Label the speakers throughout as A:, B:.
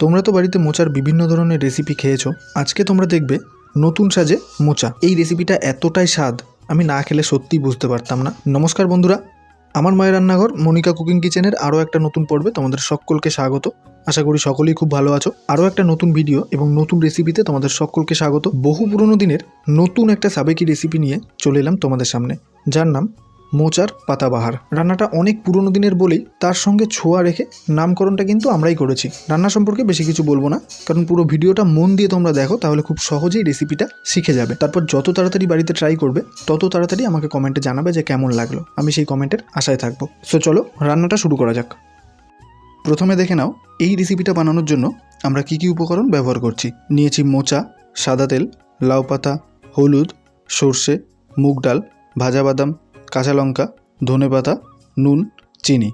A: তোমরা তো বাড়িতে মোচার বিভিন্ন ধরনের রেসিপি খেয়েছো। আজকে তোমরা দেখবে নতুন সাজে মোচা। এই রেসিপিটা এতটাই স্বাদ, আমি না খেলে সত্যিই বুঝতে পারতাম না। নমস্কার বন্ধুরা, আমার মায়ের রান্নাঘর মনিকা কুকিং কিচেনের আরও একটা নতুন পর্বে তোমাদের সকলকে স্বাগত। আশা করি সকলেই খুব ভালো আছো। আরও একটা নতুন ভিডিও এবং নতুন রেসিপিতে তোমাদের সকলকে স্বাগত। বহু পুরনো দিনের নতুন একটা সাবেকি রেসিপি নিয়ে চলে এলাম তোমাদের সামনে, যার নাম মোচার পাতাবাহার। রান্নাটা অনেক পুরনো দিনের বলেই তার সঙ্গে ছোঁয়া রেখে নামকরণটা কিন্তু আমরাই করেছি। রান্না সম্পর্কে বেশি কিছু বলব না, কারণ পুরো ভিডিওটা মন দিয়ে তোমরা দেখো, তাহলে খুব সহজেই রেসিপিটা শিখে যাবে। তারপর যত তাড়াতাড়ি বাড়িতে ট্রাই করবে, তত তাড়াতাড়ি আমাকে কমেন্টে জানাবে যে কেমন লাগল। আমি সেই কমেন্টের আশায় থাকব। সো চলো রান্নাটা শুরু করা যাক। প্রথমে দেখে নাও, এই রেসিপিটা বানানোর জন্য আমরা কি কি উপকরণ ব্যবহার করছি। নিয়েছি মোচা, সাদা তেল, লাউ পাতা, হলুদ, সর্ষে, মুগ ডাল, ভাজা বাদাম কাঁচা লঙ্কা, ধনে পাতা, নুন, চিনি।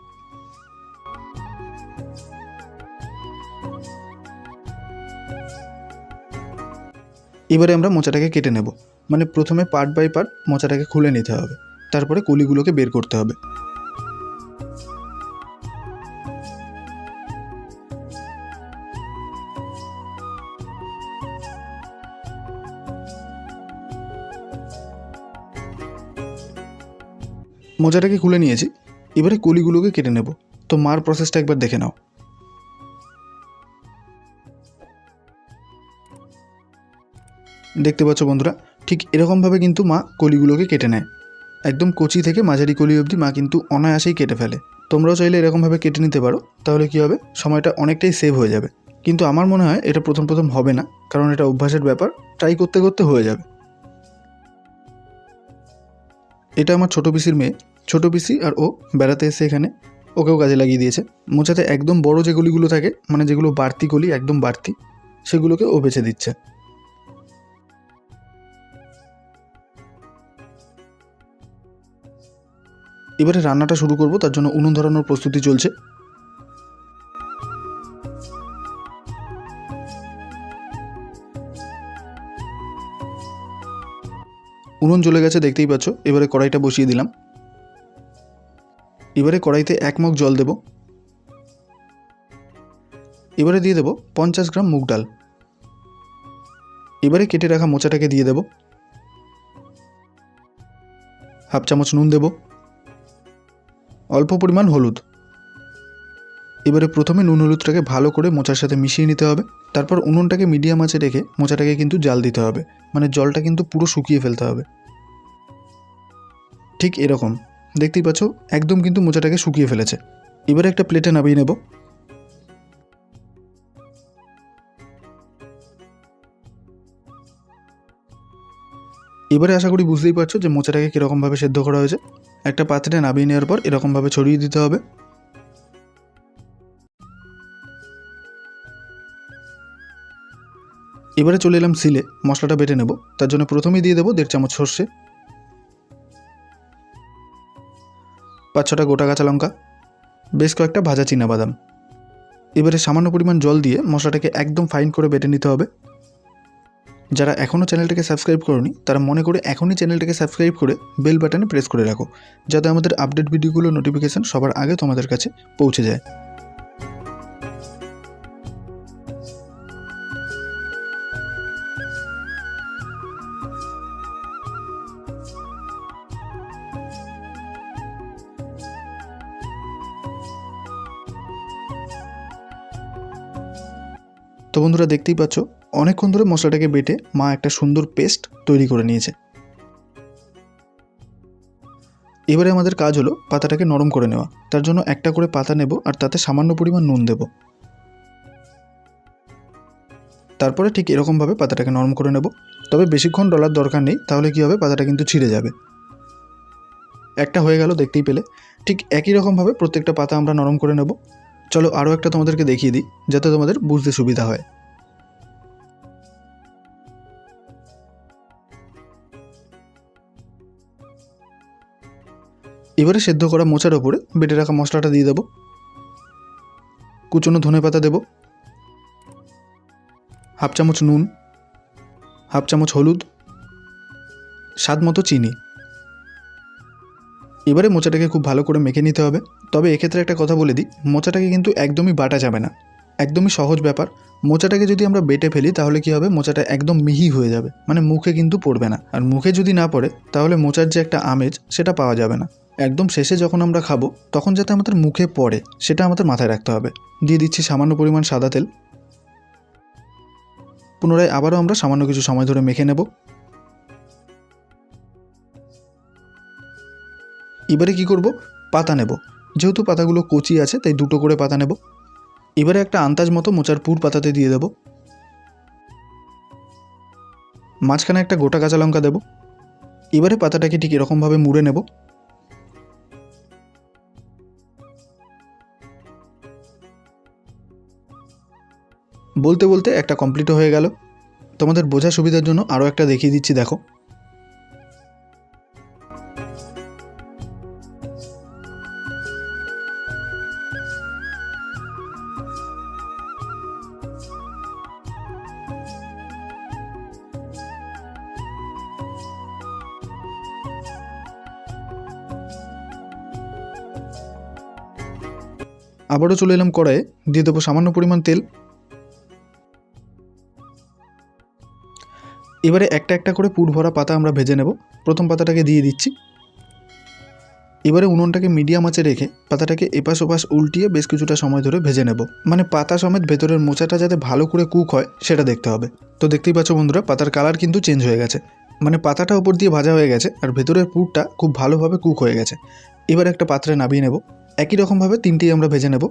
A: এবারে আমরা মোচাটাকে কেটে নেব। মানে প্রথমে পার্ট বাই পার্ট মোচাটাকে খুলে নিতে হবে। তারপরে কলিগুলোকে বের করতে হবে। মোজাটাকে খুলে নিয়েছি। এবারে কলিগুলোকে কেটে নেব। তো মার প্রসেসটা একবার দেখে নাও। দেখতে পাচ্ছ বন্ধুরা, ঠিক এরকমভাবে কিন্তু মা কলিগুলোকে কেটে নেয়। একদম কচি থেকে মাঝারি কলি অবধি মা কিন্তু অনায়াসেই কেটে ফেলে। তোমরাও চাইলে এরকমভাবে কেটে নিতে পারো, তাহলে কী হবে? সময়টা অনেকটাই সেভ হয়ে যাবে। কিন্তু আমার মনে হয় এটা প্রথম প্রথম হবে না, কারণ এটা অভ্যাসের ব্যাপার ট্রাই করতে করতে হয়ে যাবে। এটা আমার ছোটো পিসির মেয়ে ছোটো পিসি আর ও বেড়াতে এসে এখানে ওকেও কাজে লাগিয়ে দিয়েছে। মোচাতে একদম বড় যে গলিগুলো থাকে মানে যেগুলো বাড়তি গলি, একদম বাড়তি, সেগুলোকে ও বেছে দিচ্ছে। এবারে রান্নাটা শুরু করব, তার জন্য উনুন ধরানোর প্রস্তুতি চলছে। উনুন জ্বলে গেছে, দেখতেই পাচ্ছ। এবারে কড়াইটা বসিয়ে দিলাম। এবারে কড়াইতে এক মগ জল দেব। এবারে দিয়ে দেব পঞ্চাশ গ্রাম মুগ ডাল। এবারে কেটে রাখা মোচাটাকে দিয়ে দেব। হাফ চামচ নুন দেব। অল্প পরিমাণ হলুদ। এবারে প্রথমে নুন হলুদটাকে ভালো করে মোচার সাথে মিশিয়ে নিতে হবে। তারপর উনুনটাকে মিডিয়াম আঁচে রেখে মোচাটাকে কিন্তু জাল দিতে হবে। মানে জলটা কিন্তু পুরো শুকিয়ে ফেলতে হবে। ঠিক এরকম। দেখতেই পাচ্ছ, একদম কিন্তু মোচাটাকে শুকিয়ে ফেলেছে। এবারে একটা প্লেটে নামিয়ে নেব। এবারে আশা করি বুঝতেই পারছ যে মোচাটাকে কীরকমভাবে সেদ্ধ করা হয়েছে। একটা পাত্রে নামিয়ে নেওয়ার পর এরকমভাবে ছড়িয়ে দিতে হবে। এবারে চলে এলাম সিলে। মশলাটা বেটে নেব। তার জন্য প্রথমেই দিয়ে দেবো দেড় চামচ সর্ষে। পাঁচ ছটা গোটা কাঁচা লঙ্কা, বেশ কয়েকটা ভাজা বাদাম এবারে সামান্য পরিমাণ জল দিয়ে মশলাটাকে একদম ফাইন করে বেটে নিতে হবে। যারা এখনও চ্যানেলটাকে সাবস্ক্রাইব করনি, তারা মনে করে এখনই চ্যানেলটাকে সাবস্ক্রাইব করে বেল বাটনে প্রেস করে রাখো, যাতে আমাদের আপডেট ভিডিওগুলো নোটিফিকেশান সবার আগে তোমাদের কাছে পৌঁছে যায়। তো বন্ধুরা দেখতেই পাচ্ছ, অনেকক্ষণ ধরে মশলাটাকে বেটে মা একটা সুন্দর পেস্ট তৈরি করে নিয়েছে। এবারে আমাদের কাজ হলো পাতাটাকে নরম করে নেওয়া। তার জন্য একটা করে পাতা নেব আর তাতে সামান্য পরিমাণ নুন দেব। তারপরে ঠিক এরকমভাবে পাতাটাকে নরম করে নেব। তবে বেশিক্ষণ ডলার দরকার নেই, তাহলে কী হবে? পাতাটা কিন্তু ছিঁড়ে যাবে। একটা হয়ে গেল দেখতেই পেলে। ঠিক একই রকমভাবে প্রত্যেকটা পাতা আমরা নরম করে নেব। চলো আরও একটা তোমাদেরকে দেখিয়ে দিই, যাতে তোমাদের বুঝতে সুবিধা হয়। এবারে সেদ্ধ করা মোচার ওপরে বেটে রাখা মশলাটা দিয়ে দেবো। কুচনো ধনে পাতা দেবো। হাফ চামচ নুন, হাফ চামচ হলুদ, স্বাদ মতো চিনি। এবারে মোচাটাকে খুব ভালো করে মেখে নিতে হবে। তবে এক্ষেত্রে একটা কথা বলে দিই, মোচাটাকে কিন্তু একদমই বাটা যাবে না। একদমই সহজ ব্যাপার। মোচাটাকে যদি আমরা বেটে ফেলি, তাহলে কি হবে? মোচাটা একদম মিহি হয়ে যাবে। মানে মুখে কিন্তু পড়বে না। আর মুখে যদি না পড়ে, তাহলে মোচার যে একটা আমেজ, সেটা পাওয়া যাবে না। একদম শেষে যখন আমরা খাব, তখন যাতে আমাদের মুখে পড়ে, সেটা আমাদের মাথায় রাখতে হবে। দিয়ে দিচ্ছি সামান্য পরিমাণ সাদা তেল। পুনরায় আবারও আমরা সামান্য কিছু সময় ধরে মেখে নেব। এবারে কি করব? পাতা নেব। যেহেতু পাতাগুলো কচি আছে, তাই দুটো করে পাতা নেব। এবারে একটা আন্দাজ মতো মোচার পুর পাতাতে দিয়ে দেব। মাঝখানে একটা গোটা কাঁচা লঙ্কা দেব। এবারে পাতাটাকে ঠিক এরকমভাবে মুড়ে নেব। বলতে বলতে একটা কমপ্লিটও হয়ে গেল। তোমাদের বোঝার সুবিধার জন্য আরও একটা দেখিয়ে দিচ্ছি, দেখো। আবারও চলে এলাম কড়াইয়ে। দিয়ে দেবো সামান্য পরিমাণ তেল। এবারে একটা একটা করে পুর ভরা পাতা আমরা ভেজে নেব। প্রথম পাতাটাকে দিয়ে দিচ্ছি। এবারে উনুনটাকে মিডিয়াম আঁচে রেখে পাতাটাকে এপাশ ওপাশ উল্টিয়ে বেশ কিছুটা সময় ধরে ভেজে নেব। মানে পাতা সমেত ভেতরের মোচাটা যাতে ভালো করে কুক হয়, সেটা দেখতে হবে। তো দেখতেই পাচ্ছ বন্ধুরা, পাতার কালার কিন্তু চেঞ্জ হয়ে গেছে। মানে পাতাটা ওপর দিয়ে ভাজা হয়ে গেছে, আর ভেতরের পুরটা খুব ভালোভাবে কুক হয়ে গেছে। এবার একটা পাত্রে নামিয়ে নেব। একই রকমভাবে তিনটেই আমরা ভেজে নেব।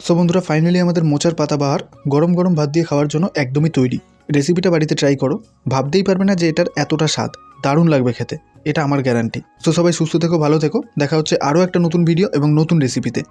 A: সো বন্ধুরা ফাইনালি আমাদের মোচার পাতা বাহার গরম গরম ভাত দিয়ে খাওয়ার জন্য একদমই তৈরি। রেসিপিটা বাড়িতে ট্রাই করো। ভাবতেই পারবে না যে এটার এতটা স্বাদ। দারুণ লাগবে খেতে। এটা আমার গ্যারান্টি সো সবাই সুস্থ থেকো, ভালো থেকো। দেখা হচ্ছে আরও একটা নতুন ভিডিও এবং নতুন রেসিপিতে